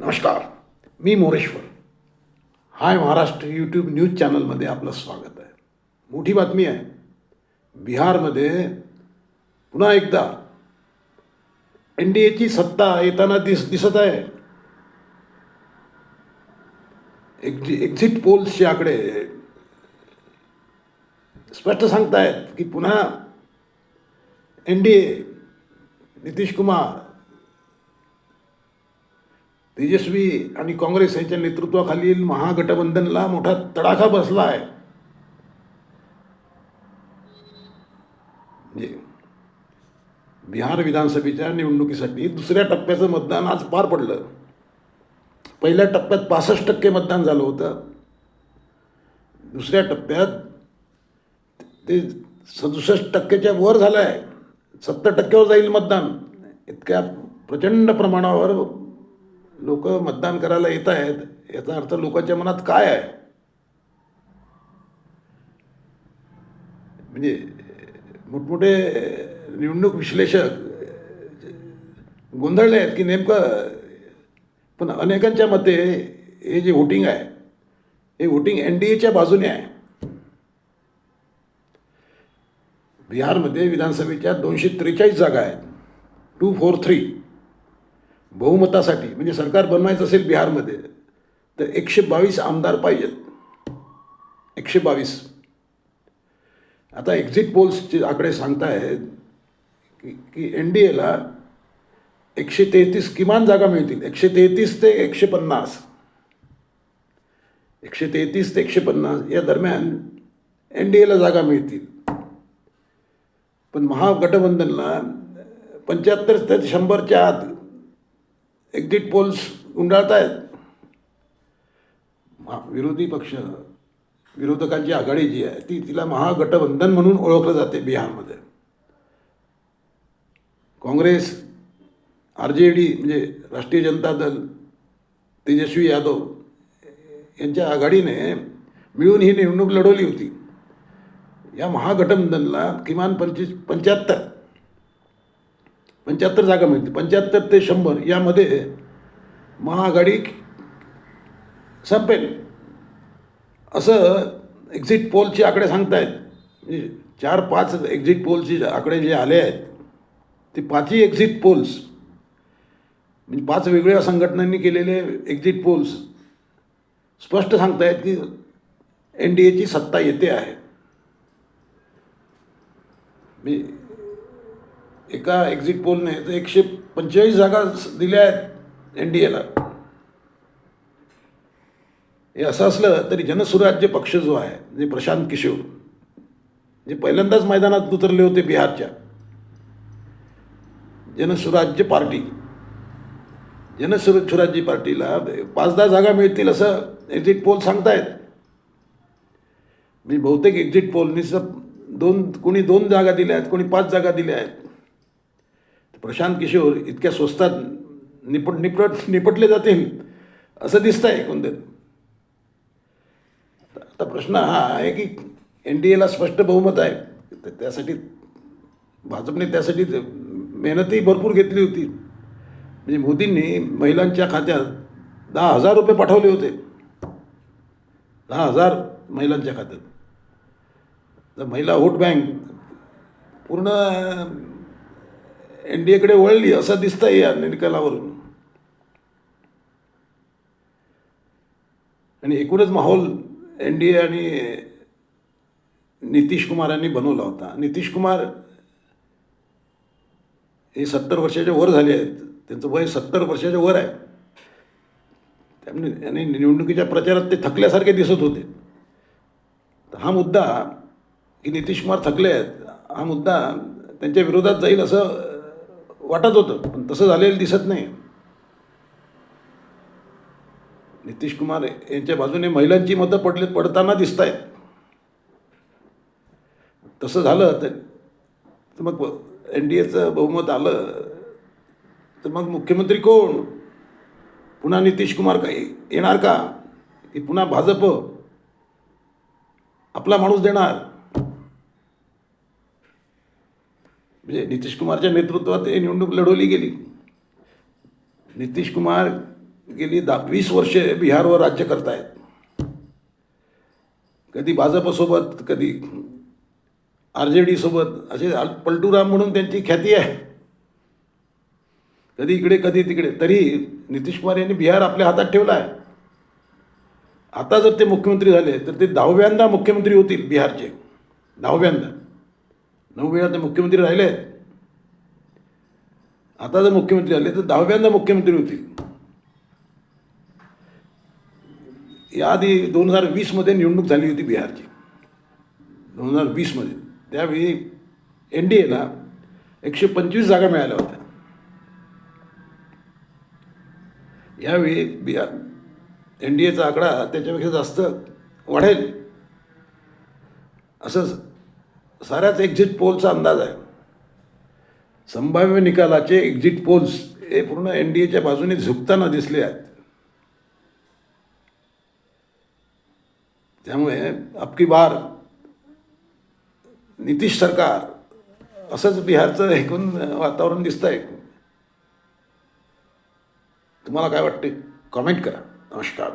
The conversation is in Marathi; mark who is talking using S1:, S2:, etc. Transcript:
S1: नमस्कार मी Moreshwar. Hi Maharashtra YouTube news चॅनलमध्ये आपलं स्वागत आहे. मोठी बातमी आहे बिहारमध्ये पुन्हा एकदा एन डी एची सत्ता येताना दिस दिसत आहे. एक्झि एक्झिट पोल्सचे आकडे स्पष्ट सांगतायत की पुन्हा N D A Nitish Kumar Tejashwi आणि काँग्रेस यांच्या नेतृत्वाखालील महागठबंधनला मोठा तडाखा बसला आहे म्हणजे बिहार विधानसभेच्या निवडणुकीसाठी दुसऱ्या टप्प्याचं मतदान आज पार पडलं. पहिल्या टप्प्यात पासष्ट टक्के मतदान झालं होतं. दुसऱ्या टप्प्यात ते सदुसष्ट टक्क्याच्या वर झालं आहे सत्तर टक्क्यावर जाईल मतदान. इतक्या प्रचंड प्रमाणावर लोक मतदान करायला येत आहेत याचा अर्थ लोकांच्या मनात काय आहे? म्हणजे मोठमोठे निवडणूक विश्लेषक गोंधळले आहेत की नेमकं पण अनेकांच्या मते हे जे व्होटिंग आहे हे व्होटिंग एन डी एच्या बाजूने आहे. बिहारमध्ये विधानसभेच्या दोनशे त्रेचाळीस जागा आहेत. टू फोर थ्री बहुमतासाठी म्हणजे सरकार बनवायचं असेल बिहारमध्ये तर एकशे बावीस आमदार पाहिजेत. एकशे बावीस आता एक्झिट पोल्सचे आकडे सांगतायत की की एन डी एला एकशे तेहतीस किमान जागा मिळतील. एकशे तेहतीस ते एकशे पन्नास एकशे तेहतीस ते एकशे पन्नास या दरम्यान एन डी एला जागा मिळतील. पण महागठबंधनला पंच्याहत्तर ते शंभरच्या आत एक्झिट पोल्स गुंडाळत आहेत विरोधी पक्ष विरोधकांची आघाडी जी आहे ती तिला महागठबंधन म्हणून ओळखलं जाते बिहारमध्ये. काँग्रेस आर जे डी म्हणजे राष्ट्रीय जनता दल तेजस्वी यादव यांच्या आघाडीने मिळून ही निवडणूक लढवली होती. या महागठबंधनला किमान पंचवीस पंच्याहत्तर पंच्याहत्तर जागा मिळतील. पंच्याहत्तर ते शंभर यामध्ये महाआघाडी संपेल. असं एक्झिट पोलचे आकडे सांगतायत. म्हणजे चार पाच एक्झिट पोलचे आकडे जे आले आहेत ते पाचही एक्झिट पोल्स म्हणजे पाच वेगवेगळ्या संघटनांनी केलेले एक्झिट पोल्स स्पष्ट सांगतायत की एन डी एची सत्ता येते आहे. मी एका एक्झिट पोलने तर एकशे पंचेचाळीस जागा दिल्या आहेत एन डी एला हे असं असलं तरी जनसुराज्य पक्ष जो आहे जे प्रशांत किशोर जे पहिल्यांदाच मैदानात उतरले होते बिहारच्या जनसुराज्य पार्टी जनसुराज्य पार्टीला पाच दहा जागा मिळतील असं एक्झिट पोल सांगतायत. मी बहुतेक एक्झिट पोलनी दोन कोणी दोन जागा दिल्या आहेत कोणी पाच जागा दिल्या आहेत. प्रशांत किशोर इतक्या स्वस्तात निपट निपट निपटले जातील असं दिसतं आहे कोणतं आता प्रश्न हा आहे की एन डी एला स्पष्ट बहुमत आहे. तर त्यासाठी भाजपने त्यासाठी मेहनतही भरपूर घेतली होती. म्हणजे मोदींनी महिलांच्या खात्यात दहा हजार रुपये पाठवले होते. दहा हजार महिलांच्या खात्यात. तर महिला व्होट बँक पूर्ण एन डी एकडे वळली असं दिसतंय या निकालावरून. आणि एकूणच माहोल एन डी ए आणि नितीश कुमार यांनी बनवला होता. नितीश कुमार हे सत्तर वर्षाच्या वर झाले आहेत. त्यांचं वय सत्तर वर्षाच्या वर आहे. त्यामुळे आणि निवडणुकीच्या प्रचारात ते थकल्यासारखे दिसत होते. हा मुद्दा की नितीश कुमार थकले आहेत हा मुद्दा त्यांच्या विरोधात जाईल असं वाटत होतं पण तसं झालेलं दिसत नाही. नितीश कुमार यांच्या बाजूने महिलांची मतं पडले पडताना दिसत आहेत तसं झालं तर मग एन डी एचं बहुमत आलं तर मग मुख्यमंत्री कोण? पुन्हा नितीश कुमार काही येणार का? की पुन्हा भाजप आपला माणूस देणार? म्हणजे नितीश कुमारच्या नेतृत्वात ही निवडणूक लढवली गेली. नितीश कुमार गेली दहा वीस वर्षे बिहारवर राज्य करतायत. कधी भाजपसोबत कधी आर जे डीसोबत असे पलटूराम म्हणून त्यांची ख्याती आहे. कधी इकडे कधी तिकडे. तरी नितीश कुमार यांनी बिहार आपल्या हातात ठेवला आहे. आता जर ते मुख्यमंत्री झाले तर ते दहाव्यांदा मुख्यमंत्री होतील बिहारचे. दहाव्यांदा. नऊ वेळा ते मुख्यमंत्री राहिले. आहेत आता जर मुख्यमंत्री झाले तर दहाव्यांदा मुख्यमंत्री होतील. याआधी दोन हजार वीसमध्ये निवडणूक झाली होती बिहारची. दोन हजार वीसमध्ये त्यावेळी एन डी एला एकशे पंचवीस जागा मिळाल्या होत्या. यावेळी बिहार एन डी एचा आकडा त्याच्यापेक्षा जास्त वाढेल. असंच साऱ्याच एक्झिट पोलचा अंदाज आहे. संभाव्य निकालाचे एक्झिट पोल्स हे पूर्ण एन डी एच्या बाजूने झुकताना दिसले आहेत. त्यामुळे अबकी बार नितीश सरकार असंच बिहारचं एकूण वातावरण दिसतंय. तुम्हाला काय वाटते? कमेंट करा. नमस्कार.